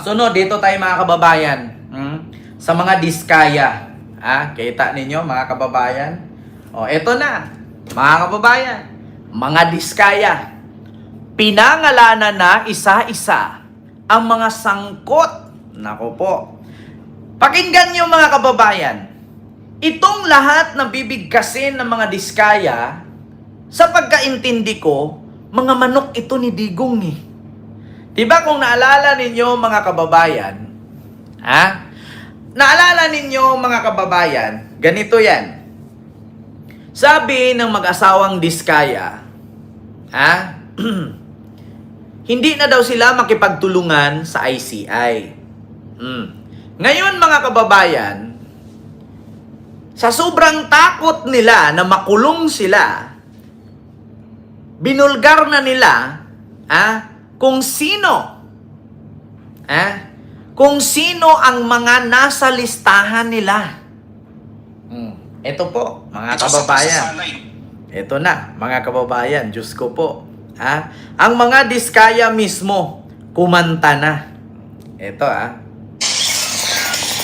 Sunod, dito tayo mga kababayan. Hmm? Sa mga diskaya. Ah, kita ninyo mga kababayan? O, eto na. Mga kababayan. Mga diskaya. Pinangalanan na isa-isa ang mga sangkot. Nako po. Pakinggan nyo mga kababayan. Itong lahat na bibigkasin ng mga diskaya, sa pagkaintindi ko, mga manok ito ni Digong eh. Diba kung naalala ninyo mga kababayan, ha? Naalala ninyo mga kababayan, ganito yan. Sabi ng mag-asawang diskaya, ha? Hindi na daw sila makipagtulungan sa ICI. Hmm. Ngayon mga kababayan, sa sobrang takot nila na makulong sila, binulgar na nila ah, kung sino ah, kung sino ang mga nasa listahan nila. Hmm. Ito po, mga kababayan. Ito na, mga kababayan, Diyos ko po. Ha? Ang mga diskaya mismo, kumanta na. Ito ah.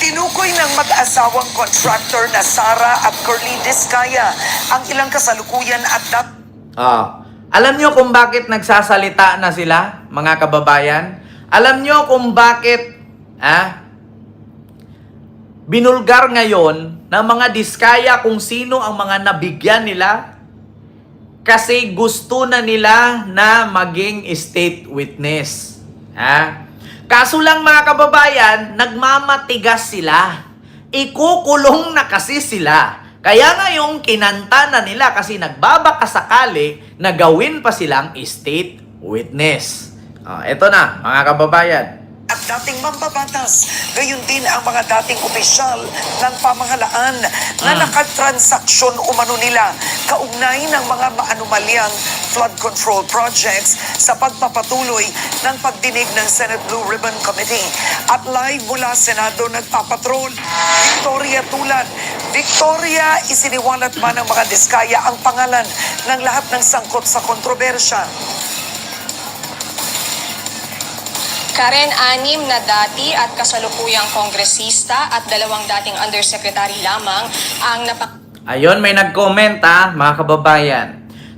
Tinukoy ng mag-asawang contractor na Sara at Curly Discaya ang ilang kasalukuyan at dat Ah, alam nyo kung bakit nagsasalita na sila, mga kababayan? Alam nyo kung bakit ah, binulgar ngayon ng mga diskaya kung sino ang mga nabigyan nila? Kasi gusto na nila na maging state witness. Ha? Kaso lang mga kababayan, nagmamatigas sila. Ikukulong na kasi sila. Kaya ngayong kinanta na nila kasi nagbabaka sakali na gawin pa silang state witness. Ah, eto na, mga kababayan. at dating mambabatas. Gayon din ang mga dating opisyal ng pamahalaan na Mm. nakatransaksyon umano nila kaugnay ng mga maanumalyang flood control projects sa pagpapatuloy ng pagdinig ng Senate Blue Ribbon Committee. At live mula Senado nagpapatrol, Victoria Tulan. Victoria, isiniwalat man ng mga diskaya ang pangalan ng lahat ng sangkot sa kontrobersya. Karen, anim na dati at kasalukuyang kongresista at dalawang dating undersecretary lamang ang napak... Ayon, may nag-comment ha, mga kababayan.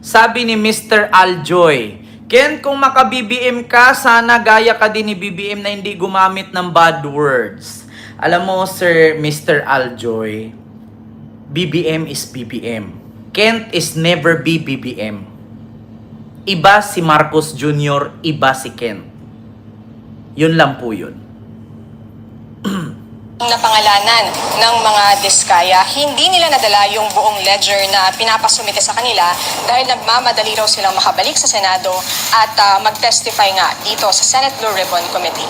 Sabi ni Mr. Aljoy, Ken, kung maka-BBM ka, sana gaya ka din ni BBM na hindi gumamit ng bad words. Alam mo, Sir Mr. Aljoy, BBM is BBM. Kent is never be BBM. Iba si Marcos Jr., iba si Kent. Yun lang po yun. Napangalanan ng mga diskaya, hindi nila nadala yung buong ledger na pinapasumite sa kanila dahil nagmamadali raw silang makabalik sa Senado at ah, mag-testify nga dito sa Senate Blue Ribbon Committee.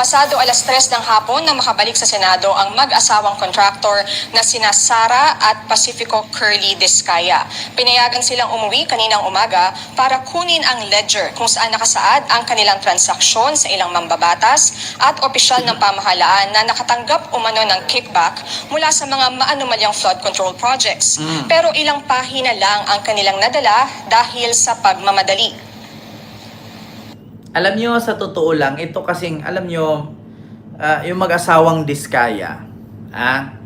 Pasado alas 3 ng hapon na makabalik sa Senado ang mag-asawang contractor na sina Sara at Pacifico Curly Discaya. Pinayagan silang umuwi kaninang umaga para kunin ang ledger kung saan nakasaad ang kanilang transaksyon sa ilang mambabatas at opisyal ng pamahalaan na nakatanggap umano ng kickback mula sa mga maanumalyang flood control projects. Mm. Pero ilang pahina lang ang kanilang nadala dahil sa pagmamadali. Alam nyo, sa totoo lang, ito kasing, alam nyo, ah, yung mag-asawang diskaya, ah,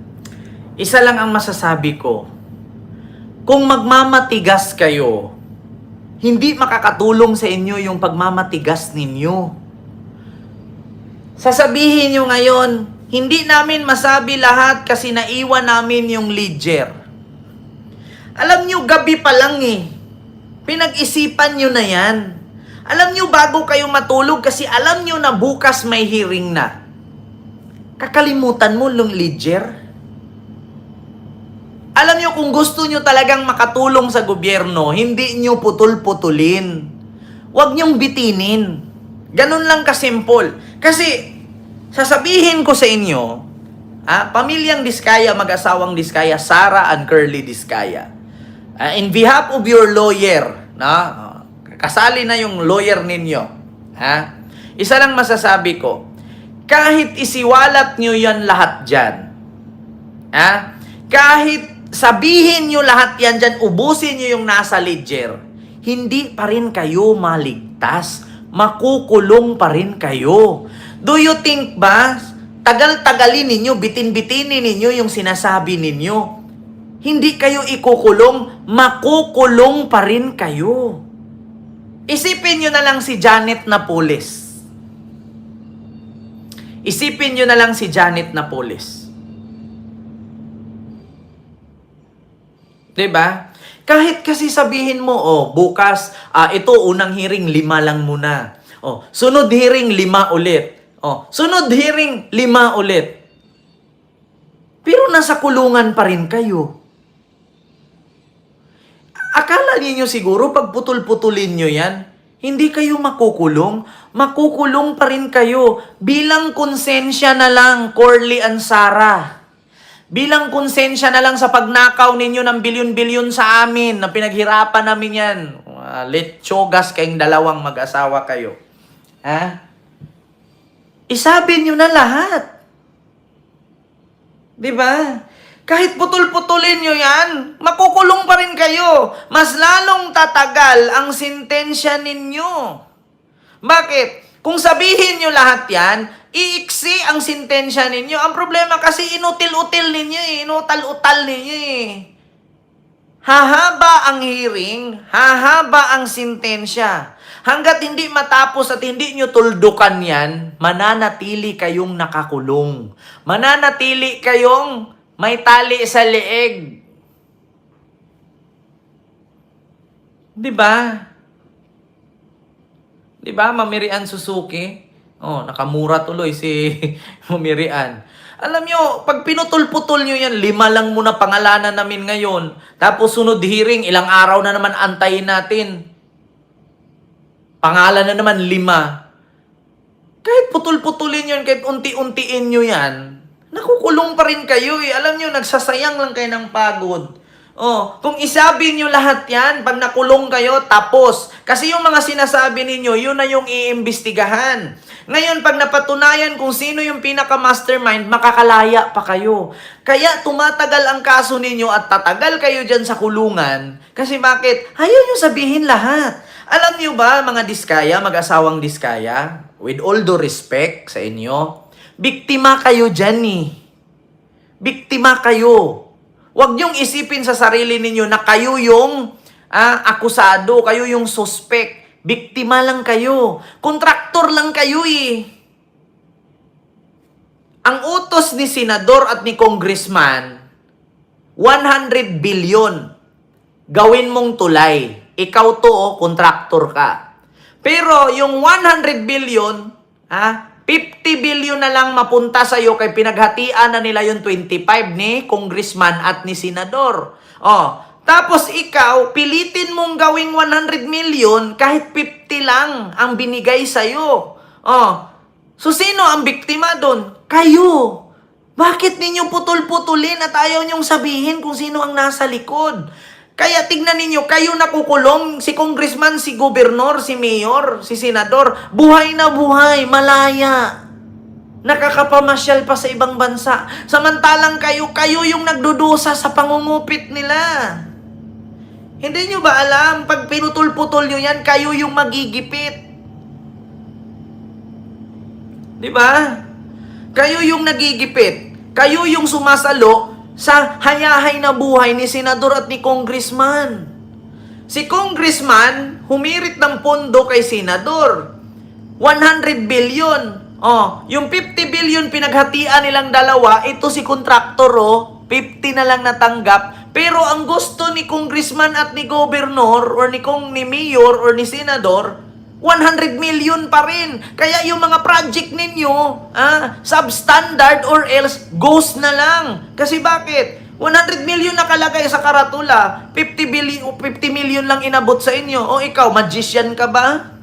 isa lang ang masasabi ko, kung magmamatigas kayo, hindi makakatulong sa inyo yung pagmamatigas ninyo. Sasabihin nyo ngayon, hindi namin masabi lahat kasi naiwan namin yung ledger. Alam nyo, gabi pa lang eh. Pinag-isipan nyo na yan. Alam nyo, bago kayo matulog kasi alam nyo na bukas may hearing na. Kakalimutan mo yung ledger? Alam nyo, kung gusto nyo talagang makatulong sa gobyerno, hindi nyo putol-putulin. Huwag nyong bitinin. Ganun lang kasimple. Kasi, sasabihin ko sa inyo, ah, pamilyang Diskaya, mag-asawang Diskaya, Sara and Curly Diskaya. Ah, in behalf of your lawyer, na kasali na yung lawyer ninyo. Ha? Isa lang masasabi ko, kahit isiwalat nyo yan lahat dyan, ha? kahit sabihin nyo lahat yan dyan, ubusin nyo yung nasa ledger, hindi pa rin kayo maligtas. makukulong pa rin kayo. Do you think ba, tagal-tagalin ninyo, bitin-bitinin ninyo yung sinasabi ninyo? Hindi kayo ikukulong, makukulong pa rin kayo. Isipin nyo na lang si Janet Napoles. Isipin nyo na lang si Janet Napoles. 'Di ba? Kahit kasi sabihin mo, oh, bukas, ah, ito, unang hearing, lima lang muna. Oh, sunod hearing, lima ulit. Oh, sunod hearing, lima ulit. Pero nasa kulungan pa rin kayo. Akala ninyo siguro pag putol-putulin nyo yan, hindi kayo makukulong. Makukulong pa rin kayo. Bilang konsensya na lang, Corley and Sarah. Bilang konsensya na lang sa pagnakaw ninyo ng bilyon-bilyon sa amin na pinaghirapan namin yan. Uh, kayong dalawang mag-asawa kayo. Ha? Isabi nyo na lahat. Di? Kahit putol-putulin nyo yan, makukulong pa rin kayo. Mas lalong tatagal ang sintensya ninyo. Bakit? Kung sabihin nyo lahat yan, iiksi ang sintensya ninyo. Ang problema kasi inutil-util ninyo eh. Inutal-utal ninyo eh. Hahaba ang hearing, hahaba ang sintensya. Hanggat hindi matapos at hindi nyo tuldukan yan, mananatili kayong nakakulong. Mananatili kayong may tali sa leeg. Di ba? Di ba, Mamirian Suzuki? Oh, nakamura tuloy si Mamirian. Alam nyo, pag pinutol-putol nyo yan, lima lang muna pangalanan namin ngayon. Tapos sunod hearing, ilang araw na naman antayin natin. Pangalan na naman, lima. Kahit putol-putulin yun, kahit unti-untiin nyo yan, nakukulong pa rin kayo eh. Alam nyo, nagsasayang lang kayo ng pagod. Oh, kung isabi nyo lahat yan, pag nakulong kayo, tapos. Kasi yung mga sinasabi ninyo, yun na yung iimbestigahan. Ngayon, pag napatunayan kung sino yung pinaka-mastermind, makakalaya pa kayo. Kaya tumatagal ang kaso ninyo at tatagal kayo dyan sa kulungan. Kasi bakit? Ayaw nyo sabihin lahat. Alam nyo ba, mga diskaya, mag-asawang diskaya, with all due respect sa inyo, biktima kayo dyan eh. Biktima kayo. Huwag niyong isipin sa sarili ninyo na kayo yung ah, akusado, kayo yung suspect. Biktima lang kayo. Kontraktor lang kayo eh. Ang utos ni senador at ni congressman, 100 billion. Gawin mong tulay. Ikaw to, oh, kontraktor ka. Pero yung 100 billion, ha, 50 billion na lang mapunta sa iyo kay pinaghatian na nila yung 25 ni congressman at ni senador. Oh, tapos ikaw, pilitin mong gawing 100 million kahit 50 lang ang binigay sa iyo. Oh, so sino ang biktima doon? Kayo. Bakit ninyo putol-putulin at ayaw niyong sabihin kung sino ang nasa likod? Kaya tignan ninyo, kayo nakukulong, si congressman, si gobernador, si mayor, si senador, buhay na buhay, malaya. Nakakapamasyal pa sa ibang bansa. Samantalang kayo, kayo yung nagdudusa sa pangungupit nila. Hindi nyo ba alam, pag pinutol-putol nyo yan, kayo yung magigipit. Di ba? Kayo yung nagigipit. Kayo yung sumasalo sa hayahay na buhay ni senador at ni congressman. Si congressman humirit ng pondo kay senador. 100 billion. Oh, yung 50 billion pinaghatian nilang dalawa, ito si kontraktor oh, 50 na lang natanggap. Pero ang gusto ni congressman at ni governor or ni kong ni mayor or ni senador, 100 million pa rin. Kaya yung mga project ninyo, ah, substandard or else ghost na lang. Kasi bakit? 100 million nakalagay sa karatula, 50 billion 50 million lang inabot sa inyo. O ikaw, magician ka ba?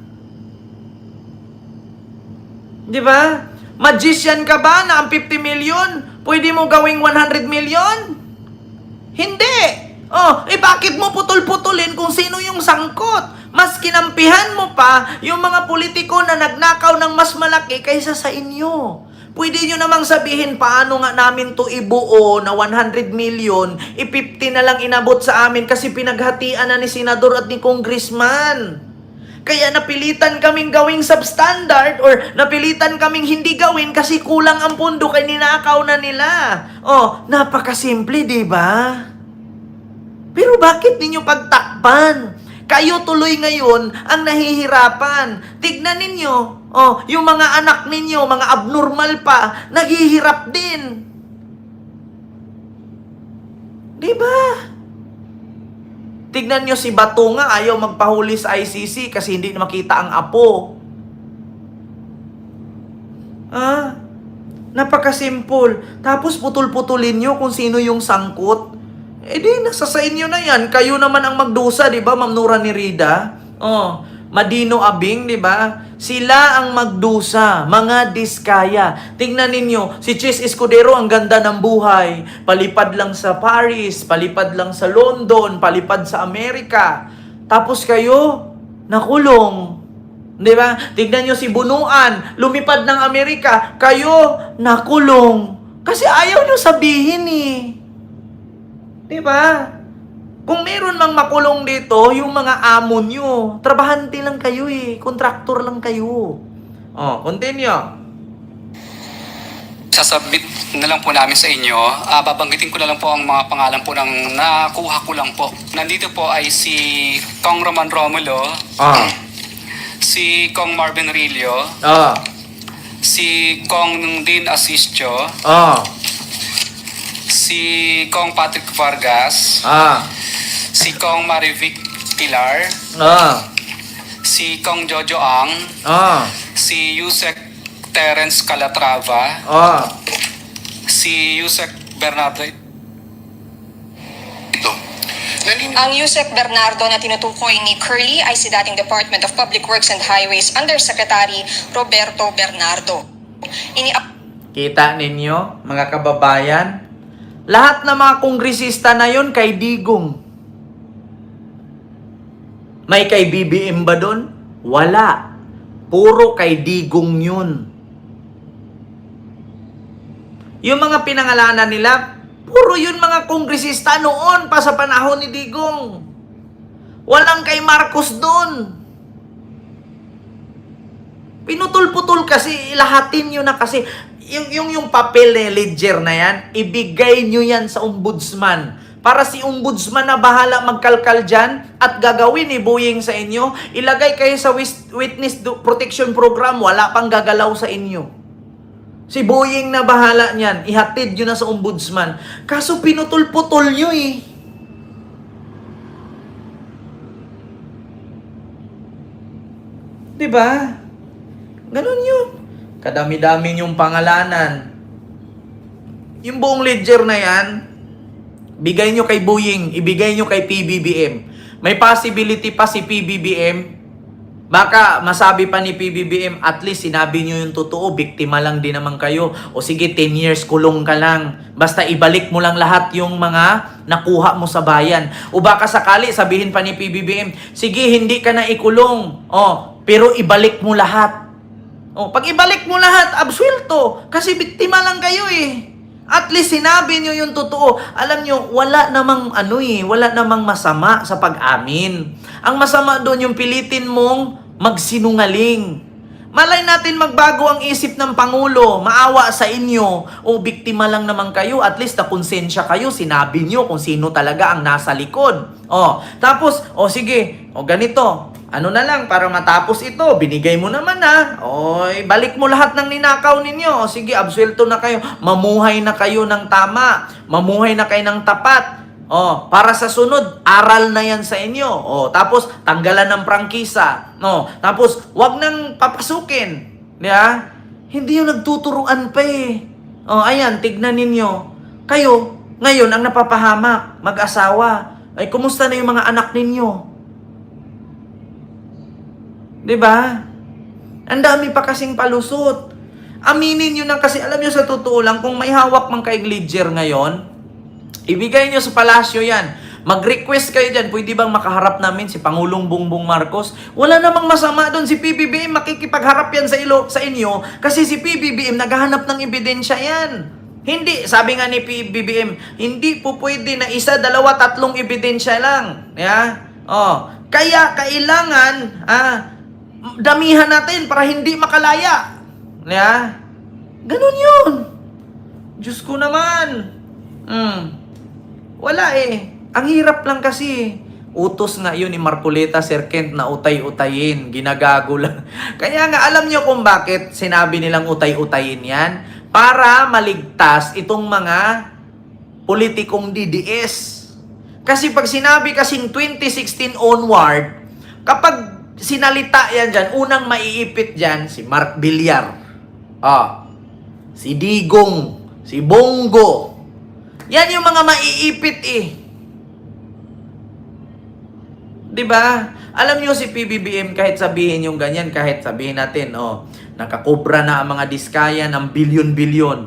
'Di ba? Magician ka ba na ang 50 million pwede mo gawing 100 million? Hindi. Oh, eh bakit mo putol-putulin kung sino yung sangkot? Mas kinampihan mo pa yung mga politiko na nagnakaw ng mas malaki kaysa sa inyo. Pwede nyo namang sabihin paano nga namin to ibuo na 100 million, i-50 na lang inabot sa amin kasi pinaghatian na ni senador at ni congressman. Kaya napilitan kaming gawing substandard or napilitan kaming hindi gawin kasi kulang ang pundo kay ninakaw na nila. Oh, napakasimple, di ba? Pero bakit ninyo pagtakpan? Kayo tuloy ngayon ang nahihirapan. Tignan ninyo, oh, yung mga anak ninyo, mga abnormal pa, naghihirap din. Di ba? Tignan nyo si Bato nga, ayaw magpahuli sa ICC kasi hindi makita ang apo. Ah, napakasimple. Tapos putol-putulin nyo kung sino yung sangkot. Eh di, nasa sa inyo na yan. Kayo naman ang magdusa, di ba, Ma'am Nura ni Rida? Oh, Madino Abing, di ba? Sila ang magdusa, mga diskaya. Tingnan ninyo, si Chis Escudero ang ganda ng buhay. Palipad lang sa Paris, palipad lang sa London, palipad sa Amerika. Tapos kayo, nakulong. Di ba? Tignan nyo si Bunuan, lumipad ng Amerika, kayo, nakulong. Kasi ayaw nyo sabihin eh. Di ba? Kung meron mang makulong dito, yung mga amo nyo, trabahante lang kayo eh. Kontraktor lang kayo. Oh, continue. Sasubmit na lang po namin sa inyo. Ah, babanggitin ko na lang po ang mga pangalan po ng nakuha ko lang po. Nandito po ay si Kong Roman Romulo, Ah. si Kong Marvin Rillo, Ah. si Kong Dean Asistio, Ah. Si Kong Patrick Vargas, Ah. si Kong Marivic Pilar, Ah. si Kong Jojo Ang, Ah. si Yusek Terence Calatrava, Ah. si Yusek Bernardo ito. Ang Yusek Bernardo na tinutukoy ni Curly ay si dating Department of Public Works and Highways Undersecretary Roberto Bernardo. Ini Kita ninyo, mga kababayan? Lahat ng mga kongresista na yon kay Digong. May kay BBM ba doon? Wala. Puro kay Digong yun. Yung mga pinangalanan nila, puro yun mga kongresista noon pa sa panahon ni Digong. Walang kay Marcos doon. Pinutol-putol kasi, lahatin nyo na kasi. Yung, yung, yung papel na ledger na yan, ibigay nyo yan sa ombudsman. Para si ombudsman na bahala magkalkal dyan at gagawin ni Boying sa inyo, ilagay kayo sa witness protection program, wala pang gagalaw sa inyo. Si Boying na bahala niyan, ihatid nyo na sa ombudsman. Kaso pinutol-putol nyo eh. Diba? Ganun yun. Kadami-dami yung pangalanan. Yung buong ledger na yan, bigay nyo kay Boeing, ibigay nyo kay PBBM. May possibility pa si PBBM, baka masabi pa ni PBBM, at least sinabi nyo yung totoo, biktima lang din naman kayo. O sige, 10 years kulong ka lang. Basta ibalik mo lang lahat yung mga nakuha mo sa bayan. O baka sakali, sabihin pa ni PBBM, sige, hindi ka na ikulong. Oh, pero ibalik mo lahat. Oh, pag ibalik mo lahat, absuelto. Kasi biktima lang kayo eh. At least sinabi nyo yung totoo. Alam nyo, wala namang ano eh, wala namang masama sa pag-amin. Ang masama doon yung pilitin mong magsinungaling. Malay natin magbago ang isip ng Pangulo, maawa sa inyo, o biktima lang naman kayo, at least na konsensya kayo, sinabi nyo kung sino talaga ang nasa likod. O, tapos, o sige, o ganito, ano na lang, para matapos ito, binigay mo naman na, o balik mo lahat ng ninakaw ninyo, sige, absuelto na kayo, mamuhay na kayo ng tama, mamuhay na kayo ng tapat, Oh, para sa sunod, aral na yan sa inyo. Oh, tapos tanggalan ng prangkisa. No, tapos wag nang papasukin. Di ba? Hindi yung nagtuturuan pa eh. Oh, ayan, tignan ninyo. Kayo, ngayon ang napapahamak, mag-asawa. Ay, kumusta na yung mga anak ninyo? Di ba? Ang dami pa kasing palusot. Aminin nyo na kasi, alam nyo sa totoo lang, kung may hawak mang kaig ledger ngayon, Ibigay nyo sa palasyo yan. Mag-request kayo dyan, pwede bang makaharap namin si Pangulong Bongbong Marcos? Wala namang masama doon. Si PBBM makikipagharap yan sa, ilo, sa inyo kasi si PBBM naghahanap ng ebidensya yan. Hindi, sabi nga ni PBBM, hindi po pwede na isa, dalawa, tatlong ebidensya lang. Yeah? Oh, Kaya kailangan ah, damihan natin para hindi makalaya. Yeah? Ganun yun. Diyos ko naman. Mm. Wala eh. Ang hirap lang kasi. Utos nga yun ni Marcoleta Sir Kent na utay-utayin. Ginagago lang. Kaya nga alam nyo kung bakit sinabi nilang utay-utayin yan? Para maligtas itong mga politikong DDS. Kasi pag sinabi kasing 2016 onward, kapag sinalita yan dyan, unang maiipit dyan, si Mark Villar. Ah, si Digong, si Bongo. Yan yung mga maiipit eh. 'Di ba? Alam niyo si PBBM kahit sabihin yung ganyan, kahit sabihin natin, oh, nakakobra na ang mga diskaya ng bilyon-bilyon.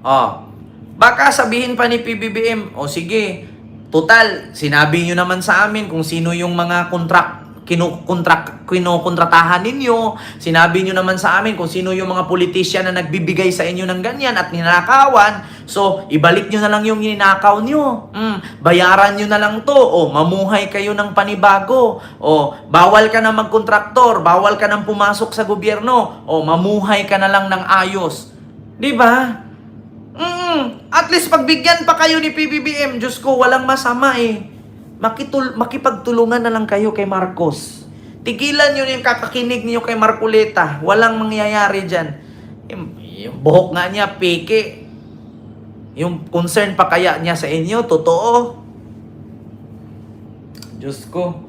Oh. Baka sabihin pa ni PBBM, oh sige, total, sinabi niyo naman sa amin kung sino yung mga contract kinukontrak kinukontratahan ninyo. Sinabi niyo naman sa amin kung sino yung mga politisyan na nagbibigay sa inyo ng ganyan at ninakawan. So, ibalik niyo na lang yung ninakaw niyo. Mm, bayaran niyo na lang to. O, mamuhay kayo ng panibago. O, bawal ka na magkontraktor. Bawal ka nang pumasok sa gobyerno. O, mamuhay ka na lang ng ayos. Di ba? Mm, at least pagbigyan pa kayo ni PBBM, Diyos ko, walang masama eh. Makitul makipagtulungan na lang kayo kay Marcos. Tigilan nyo yung kakakinig niyo kay Marcoleta. Walang mangyayari dyan. Yung, yung buhok nga niya, peke. Yung concern pa kaya niya sa inyo, totoo. Diyos ko.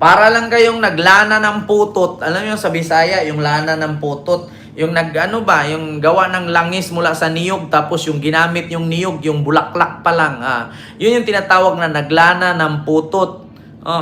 Para lang kayong naglana ng putot. Alam niyo sa Bisaya, yung lana ng putot. Yung nag ba, yung gawa ng langis mula sa niyog tapos yung ginamit yung niyog, yung bulaklak pa lang. Ah. Yun yung tinatawag na naglana ng putot. Oh.